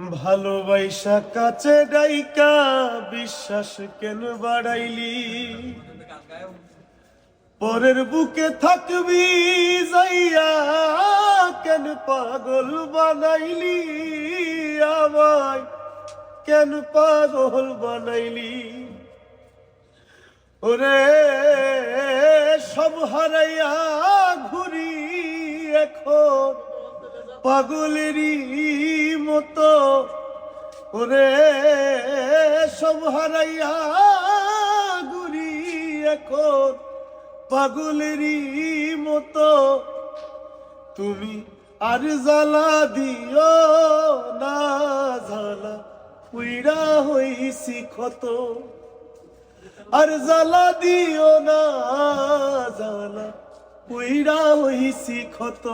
ভালোবাসা কাছে ডাইকা, বিশ্বাস কেন বাড়াইলি? পরের বুকে থাকবি যাইয়া, কেন পাগল বানাইলি আমায়? কেন পাগল বানাইলি? ওরে, সব হারাইয়া ঘুরি এখন পাগলেরই মতো ওরে সব হারাইয়া ঘুরি এখন পাগলেরই মতো। তুমি আর জ্বালা দিও না, জ্বালা উইরা হইছি ক্ষত। আর জ্বালা দিও না, জ্বালা উইরা হইছি ক্ষত।